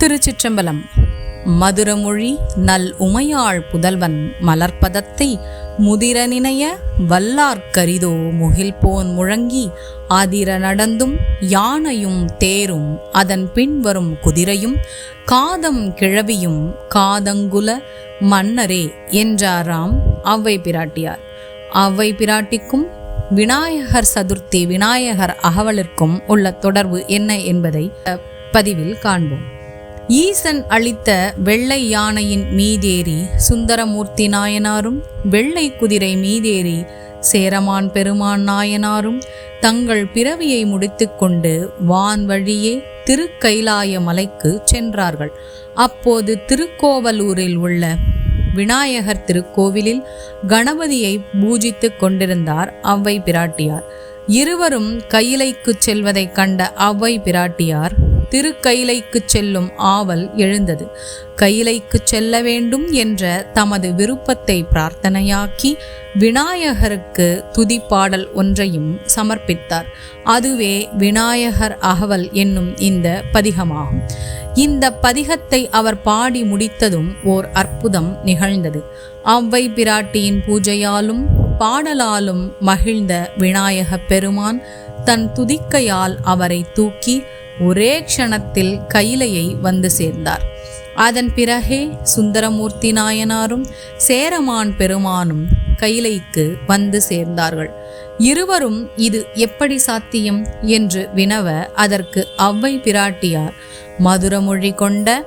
திருச்சிற்றம்பலம். மதுரமொழி நல் உமையாள் புதல்வன் மலர்ப்பதத்தை முதிர நினைய வல்லார்க்கரிதோ முகில்போன் முழங்கி அதிர நடந்தும் யானையும் தேரும் அதன் பின்வரும் குதிரையும் காதம் கிழவியும் காதங்குல மன்னரே என்றாராம் அவ்வை பிராட்டியார். அவ்வை பிராட்டிக்கும் விநாயகர் சதுர்த்தி விநாயகர் அகவலிற்கும் உள்ள தொடர்பு என்ன என்பதை பதிவில் காண்போம். ஈசன் அளித்த வெள்ளை யானையின் மீதேறி சுந்தரமூர்த்தி நாயனாரும் வெள்ளை குதிரை மீதேறி சேரமான் பெருமான் நாயனாரும் தங்கள் பிறவியை முடித்துக்கொண்டு வான் வழியே திருக்கைலாய மலைக்கு சென்றார்கள். அப்போது திருக்கோவலூரில் உள்ள விநாயகர் திருக்கோவிலில் கணபதியை பூஜித்துக் கொண்டிருந்தார் அவ்வை பிராட்டியார். இருவரும் கையிலைக்கு செல்வதைக் கண்ட அவ்வை பிராட்டியார் திருக்கையிலைக்குச் செல்லும் ஆவல் எழுந்தது. கையிலைக்குச் செல்ல வேண்டும் என்ற தமது விருப்பத்தை பிரார்த்தனையாக்கி விநாயகருக்கு துதிப்பாடல் ஒன்றையும் சமர்ப்பித்தார். அதுவே விநாயகர் அகவல் என்னும் இந்த பதிகமாகும். இந்த பதிகத்தை அவர் பாடி முடித்ததும் ஓர் அற்புதம் நிகழ்ந்தது. அவ்வை பிராட்டியின் பூஜையாலும் பாடலாலும் மகிழ்ந்த விநாயக பெருமான் தன் துதிக்கையால் அவரை தூக்கி ஒரே க்ஷணத்தில் கையிலையை வந்து சேர்ந்தார். அதன் பிறகே சுந்தரமூர்த்தி நாயனாரும் சேரமான் பெருமானும் கைலைக்கு வந்து சேர்ந்தார்கள். இருவரும் இது எப்படி சாத்தியம் என்று வினவ அதற்கு அவ்வை பிராட்டியார் மதுரமொழி கொண்ட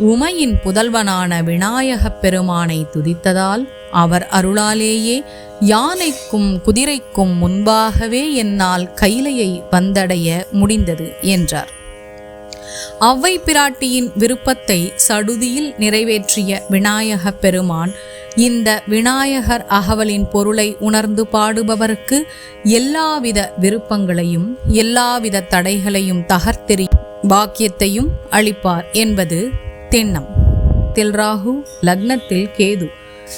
உமையின் புதல்வனான விநாயகப் பெருமானை துதித்ததால் அவர் அருளாலேயே யானைக்கும் குதிரைக்கும் முன்பாகவே என்னால் கைலையை வந்தடைய முடிந்தது என்றார். அவ்வை பிராட்டியின் விருப்பத்தை சடுதியில் நிறைவேற்றிய விநாயக பெருமான் இந்த விநாயகர் அகவலின் பொருளை உணர்ந்து பாடுபவருக்கு எல்லாவித விருப்பங்களையும் எல்லாவித தடைகளையும் தகர்த்தெறி பாக்கியத்தையும் அளிப்பார் என்பது திண்ணம் தில்ராகு லக்னத்தில் கேது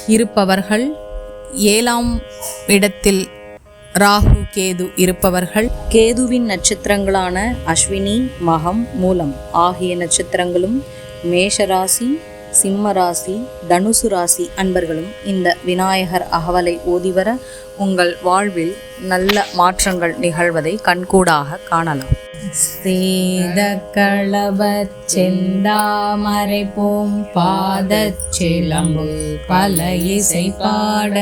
இருப்பவர்கள் ஏழாம் இடத்தில் ராகு கேது இருப்பவர்கள். கேதுவின் நட்சத்திரங்களான அஸ்வினி மகம் மூலம் ஆகிய நட்சத்திரங்களும் மேஷராசி சிம்ம ராசி தனுசு ராசி அன்பர்களும் இந்த விநாயகர் அகவலை ஓதிவர உங்கள் வாழ்வில் நல்ல மாற்றங்கள் நிகழ்வதை கண்கூடாக காணலாம். சேத களவச் செந்தாமரை போம் பாதச் சிலம்பு பல இசை பாட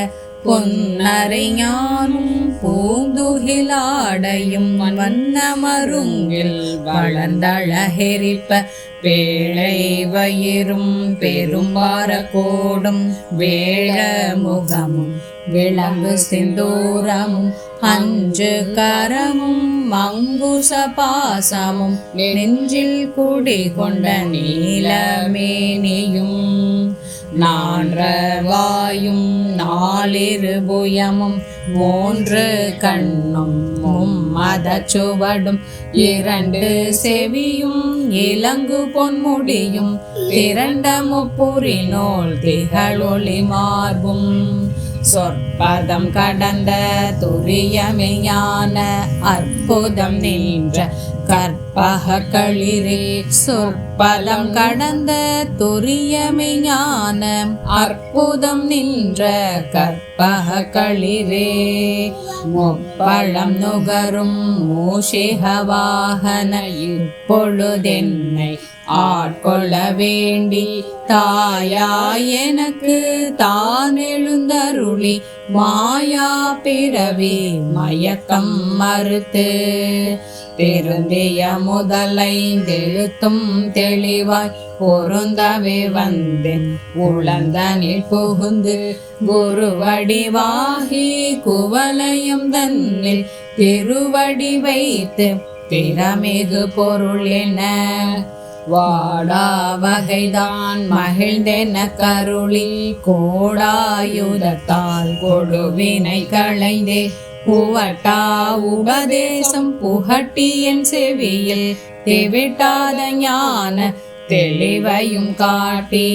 பொன்னரைஞானும் பூந்துகிலாடையும் வண்ணமருங்கில் வளர்ந்தழகெரிப்ப பேழை வயிறும் பெரும்பார கோடும் வேழ முகமும் விளங்கு சிந்தூரமும் அஞ்சு கரமும் மங்குச பாசமும் நெஞ்சில் குடி கொண்ட நீலமேனியும் நான்றவாயும் நாலிரு புயமும் மூன்று கண்ணும் மும்மத சுவடும் இரண்டு செவியும் இலங்கு பொன்முடியும் திரண்ட முப்புரி நூல் திகழொளி மார்பும். சொற்பதம் கடந்த துரியமையான அற்புதம் நின்ற கற்பக களிரே சொற்பலம் கடந்த துரியமெஞான அற்புதம் நின்ற கற்பக களிரே முப்பழம் நுகரும் மூஷிக வாகன இப்பொழுதென்னை ஆட்கொள்ள வேண்டி தாயா எனக்கு தான் எழுந்தருளி மாயா பிறவி மயக்கம் மறுத்து திருந்திய முதலைந்தெழுத்தும் தெளிவாய் பொருந்தவே வந்தேன். உளந்தனில் புகுந்து குருவடிவாகி குவலையும் தன்னில் திருவடி வைத்து பிறமிகு பொருள் என வாடா வகைதான் மகிழ்ந்தென கருளில் கோடாயுதத்தால் கொடுவினை களைந்தே புவட்டா உபதேசம் புகட்டி என் செவியில் தெவிட்டாத ஞான தெளிவையும் காட்டி.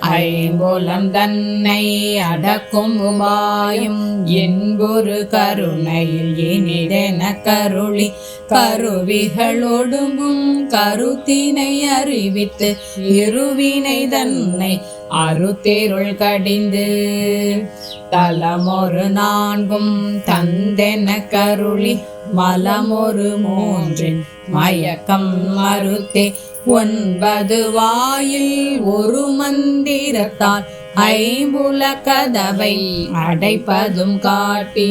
ஐம்புலம் தன்னை அடக்கும் உபாயம் என்பொரு கருணையில் இனிதென கருளி கருவிகளொடுங்கும் கருத்தினை அறிவித்து இருவினை தன்னை அருத்தேருள் கடிந்து. தலமொரு நான்கும் தந்தென கருளி மலமொரு மூன்றின் மயக்கம் மறுத்தே ஒன்பது வாயில் ஒரு மந்திரத்தால் ஐம்புல கதவை அடைப்பதும் காட்டி.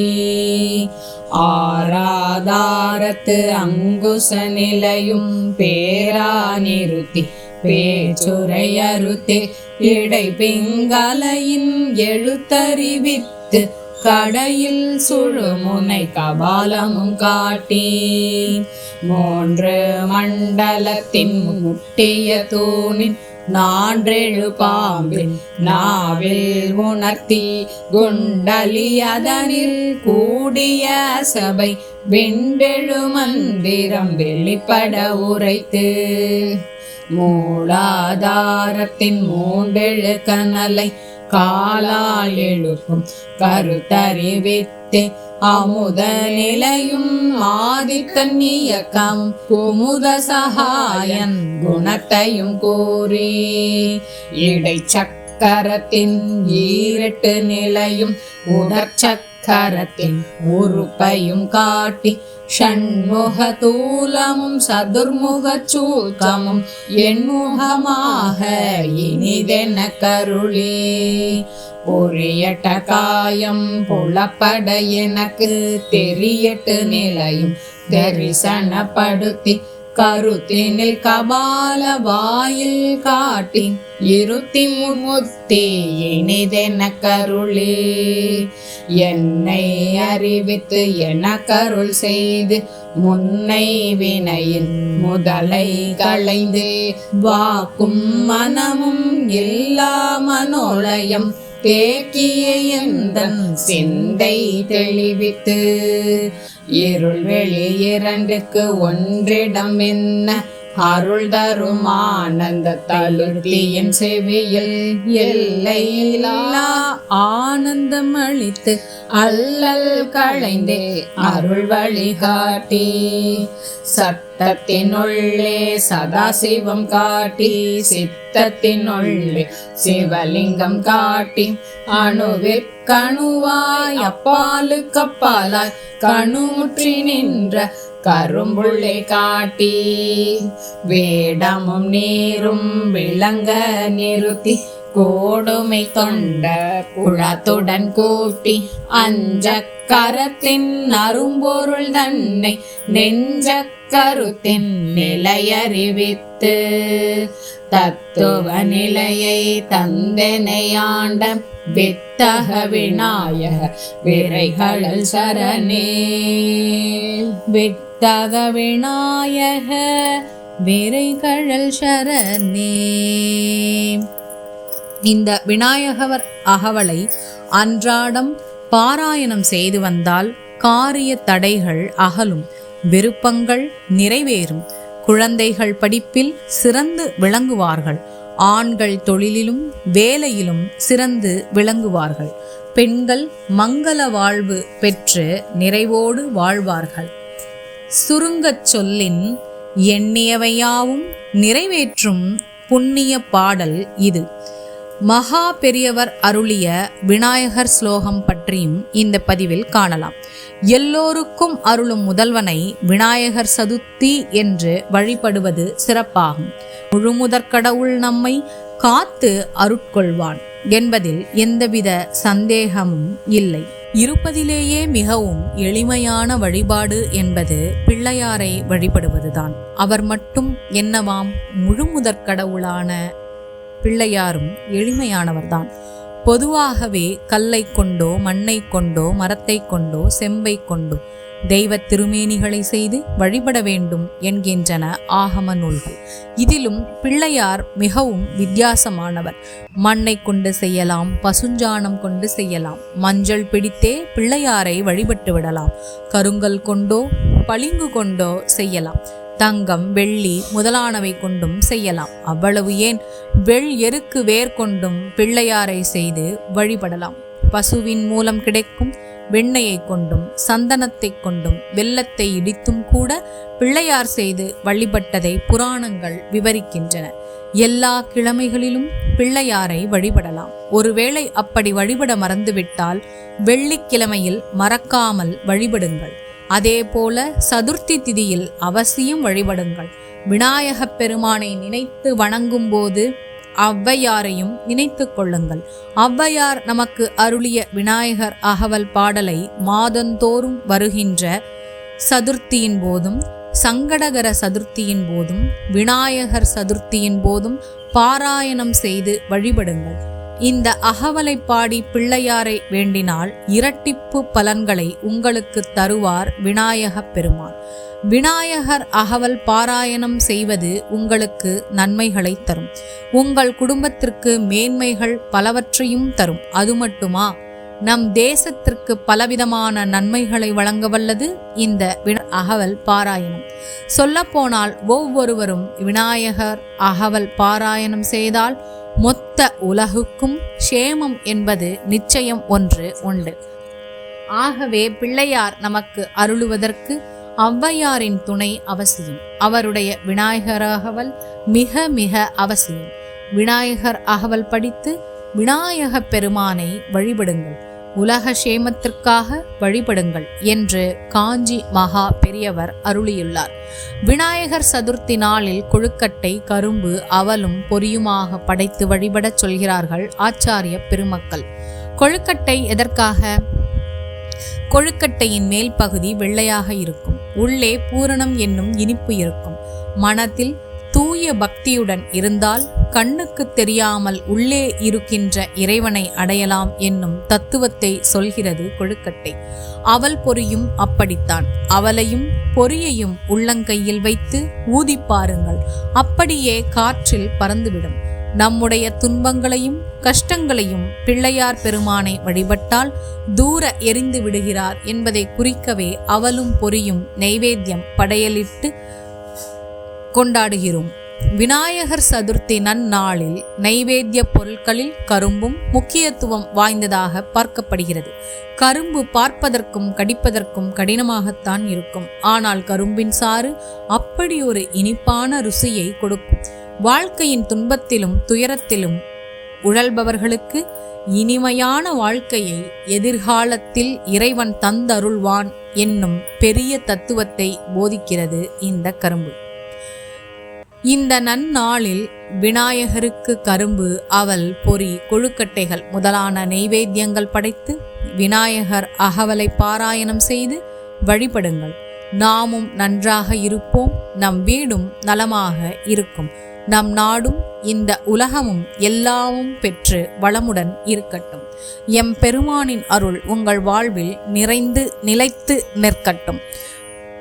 ஆராதாரத்து அங்குச நிலையும் பேரா நிறுத்தி இடை பிங்கலையின் எழுத்தறிவித்து கடையில் சுழுமுனை கபாலமும் காட்டி மூன்று மண்டலத்தின் முட்டிய தூணின் நான்றெழு பாம்பின் நாவில் உணர்த்தி குண்டலியதனில் கூடிய சபை விண்டெழு மந்திரம் வெளிப்பட உரைத்து. மூலாதாரத்தின் மூன்றெழு கனலை காலால் எழுப்பும் கருத்தறிவித்தே அமுத நிலையும் ஆதித்தன் இயக்கம் குமுத சகாயன் குணத்தையும் கூறி. இடைச்சக்கரத்தின் ஈரட்டு நிலையும் உடற்சக்கரத்தின் உறுப்பையும் காட்டி ஷண்முக தூலமும் சதுர்முக சூக்கமும் எண்முகமாக இனிதென கருளே. பொறியட்ட காயம் புலப்பட எனக்கு தெரியட்டு நிலையும் தரிசனப்படுத்தி கருத்தினில் கபால வாயில் காட்டி இருத்தி முத்தி இனிதென கருளே. என்னை அறிவித்து என கருள் செய்து முன்னை வினையின் முதலை களைந்து. வாக்கும் மனமும் இல்லா மனோலயம் தேக்கிய எந்தன் சிந்தை தெளிவித்து இருள் வெளி இரண்டுக்கு ஒன்றிடம் என்ன அருள் தரும் ஆனந்த தழுத்தியின் செவியில் எல்லையில்லா ஆனந்தம் அளித்து அல்லல் களைந்தே அருள் வழிகாட்டி. சத்தத்தினுள்ளே சதாசிவம் காட்டி சித்தத்தினுள்ளே சிவலிங்கம் காட்டி. அணுவிற்கணுவாய் அப்பாலுக்கு அப்பாலாய் கணுமுற்றி நின்ற கரும்புள்ளை காட்டி வேடமும் நீரும் விளங்க நிறுத்தி கோடுமை தொண்ட குளத்துடன் கூட்டி அஞ்ச கரத்தின் அரும்பொருள் தன்னை நெஞ்ச கருத்தின் நிலையறிவித்து தத்துவ நிலையை தந்தனையாண்ட வித்தக விநாயக விரைகளல் சரணே. வித்தக தகவிநாயக விரைகழல் சரணே இந்த விநாயகவர் அகவலை அன்றாடம் பாராயணம் செய்து வந்தால் காரிய தடைகள் அகலும் விருப்பங்கள் நிறைவேறும். குழந்தைகள் படிப்பில் சிறந்து விளங்குவார்கள். ஆண்கள் தொழிலிலும் வேலையிலும் சிறந்து விளங்குவார்கள். பெண்கள் மங்கள வாழ்வு பெற்று நிறைவோடு வாழ்வார்கள். சுருங்கச் சொல்லின் எண்ணியவையாவும் நிறைவேற்றும் புண்ணிய பாடல் இது. மகா பெரியவர் அருளிய விநாயகர் ஸ்லோகம் பற்றியும் இந்த பதிவில் காணலாம். எல்லோருக்கும் அருளும் முதல்வனை விநாயகர் சதுர்த்தி என்று வழிபடுவது சிறப்பாகும். முழுமுதற்கடவுள் நம்மை காத்து அருட்கொள்வான் என்பதில் எந்தவித சந்தேகமும் இல்லை. இருப்பதிலேயே மிகவும் எளிமையான வழிபாடு என்பது பிள்ளையாரை வழிபடுவதுதான். அவர் மட்டும் என்னவாம் முழுமுதற்கடவுளான பிள்ளையாரும் எளிமையானவர்தான். பொதுவாகவே கல்லை கொண்டோ மண்ணை கொண்டோ மரத்தை கொண்டோ செம்பை கொண்டோ தெய்வ திருமேனிகளை செய்து வழிபட வேண்டும் என்கின்றன ஆகம நூல்கள் இதிலும் பிள்ளையார் மிகவும் வித்தியாசமானவர். மண்ணை கொண்டு செய்யலாம் பசுஞ்சாணம் கொண்டு செய்யலாம். மஞ்சள் பிடித்தே பிள்ளையாரை வழிபட்டு விடலாம். கருங்கல் கொண்டோ பளிங்கு கொண்டோ செய்யலாம். தங்கம் வெள்ளி முதலானவை கொண்டும் செய்யலாம். அவ்வளவு ஏன்? வெள் எருக்கு வேர் கொண்டும் பிள்ளையாரை செய்து வழிபடலாம். பசுவின் மூலம் கிடைக்கும் வெண்ணெயை கொண்டும் சந்தனத்தை கொண்டும் வெள்ளத்தை இடித்தும் கூட பிள்ளையார் செய்து வழிபட்டதை புராணங்கள் விவரிக்கின்றன. எல்லா கிழமைகளிலும் பிள்ளையாரை வழிபடலாம். ஒருவேளை அப்படி வழிபட மறந்துவிட்டால் வெள்ளிக்கிழமையில் மறக்காமல் வழிபடுங்கள். அதேபோல சதுர்த்தி திதியில் அவசியம் வழிபடுங்கள். விநாயகப் பெருமானை நினைத்து வணங்கும் போது ஔவையாரையும் நினைத்து கொள்ளுங்கள். ஔவையார் நமக்கு அருளிய விநாயகர் அகவல் பாடலை மாதந்தோறும் வருகின்ற சதுர்த்தியின் போதும் சங்கடகர சதுர்த்தியின் போதும் விநாயகர் சதுர்த்தியின் போதும் பாராயணம் செய்து வழிபடுங்கள். இந்த அகவலை பாடி பிள்ளையாரை வேண்டினால் இரட்டிப்பு பலன்களை உங்களுக்கு தருவார் விநாயகப் பெருமான். விநாயகர் அகவல் பாராயணம் செய்வது உங்களுக்கு நன்மைகளை தரும். உங்கள் குடும்பத்திற்கு மேன்மைகள் பலவற்றையும் தரும். அது மட்டுமா? நம் தேசத்திற்கு பலவிதமான நன்மைகளை வழங்க வல்லது இந்த அகவல் பாராயணம். சொல்லப்போனால் ஒவ்வொருவரும் விநாயகர் அகவல் பாராயணம் செய்தால் மொத்த உலகுக்கும் சேமம் என்பது நிச்சயம் ஒன்று உண்டு. ஆகவே பிள்ளையார் நமக்கு அருளுவதற்கு ஔவையாரின் துணை அவசியம். அவருடைய விநாயகர் அகவல் மிக மிக அவசியம். விநாயகர் அகவல் படித்து விநாயக பெருமானை வழிபடுங்கள். உலக சேமத்திற்காக வழிபடுங்கள் என்று காஞ்சி மகா பெரியவர் அருளியுள்ளார். விநாயகர் சதுர்த்தி நாளில் கொழுக்கட்டை கரும்பு அவலும் பொரியுமாக படைத்து வழிபடச் சொல்கிறார்கள் ஆச்சாரிய பெருமக்கள். கொழுக்கட்டை எதற்காக? கொழுக்கட்டையின் மேல் பகுதி வெள்ளையாக இருக்கும். உள்ளே பூரணம் என்னும் இனிப்பு இருக்கும். மனத்தில் தூய பக்தியுடன் இருந்தால் கண்ணுக்கு தெரியாமல் உள்ளே இருக்கின்ற இறைவனை அடையலாம் என்னும் தத்துவத்தை சொல்கிறது கொழுக்கட்டை. அவள் பொறியும் அப்படித்தான். அவளையும் பொறியையும் உள்ளங்கையில் வைத்து ஊதி பாருங்கள். அப்படியே காற்றில் பறந்துவிடும். நம்முடைய துன்பங்களையும் கஷ்டங்களையும் பிள்ளையார் பெருமானை வழிபட்டால் தூர எரிந்து விடுகிறார் என்பதை குறிக்கவே அவலும் பொறியும் நைவேத்தியம் படையலிட்டு கொண்டாடுகிறோம். விநாயகர் சதுர்த்தி நன்னாளில் நைவேத்திய பொருட்களில் கரும்பும் முக்கியத்துவம் வாய்ந்ததாக பார்க்கப்படுகிறது. கரும்பு பார்ப்பதற்கும் கடிப்பதற்கும் கடினமாகத்தான் இருக்கும். ஆனால் கரும்பின் சாறு அப்படி ஒரு இனிப்பான ருசியை கொடுக்கும். வாழ்க்கையின் துன்பத்திலும் துயரத்திலும் உழல்பவர்களுக்கு இனிமையான வாழ்க்கையை எதிர்காலத்தில் இறைவன் தந்தருள்வான் என்னும் பெரிய தத்துவத்தை போதிக்கிறது இந்த கரும்பு. இந்த நன்னாளில் விநாயகருக்கு கரும்பு அவல் பொறி கொழுக்கட்டைகள் முதலான நெய்வேத்தியங்கள் படைத்து விநாயகர் அகவலை பாராயணம் செய்து வழிபடுங்கள். நாமும் நன்றாக இருப்போம். நம் வீடும் நலமாக இருக்கும். நம் நாடும் இந்த உலகமும் எல்லாமும் பெற்று வளமுடன் இருக்கட்டும். எம் பெருமானின் அருள் உங்கள் வாழ்வில் நிறைந்து நிலைத்து நிற்கட்டும்.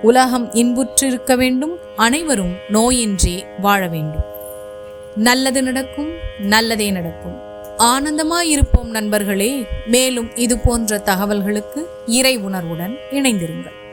உலகம் இன்புற்றிருக்க வேண்டும் அனைவரும் நோயின்றி வாழ வேண்டும். நல்லது நடக்கும் நல்லதே நடக்கும். ஆனந்தமாயிருப்போம் நண்பர்களே மேலும் இது போன்ற தகவல்களுக்கு இறை உணர்வுடன் இணைந்திருங்கள்.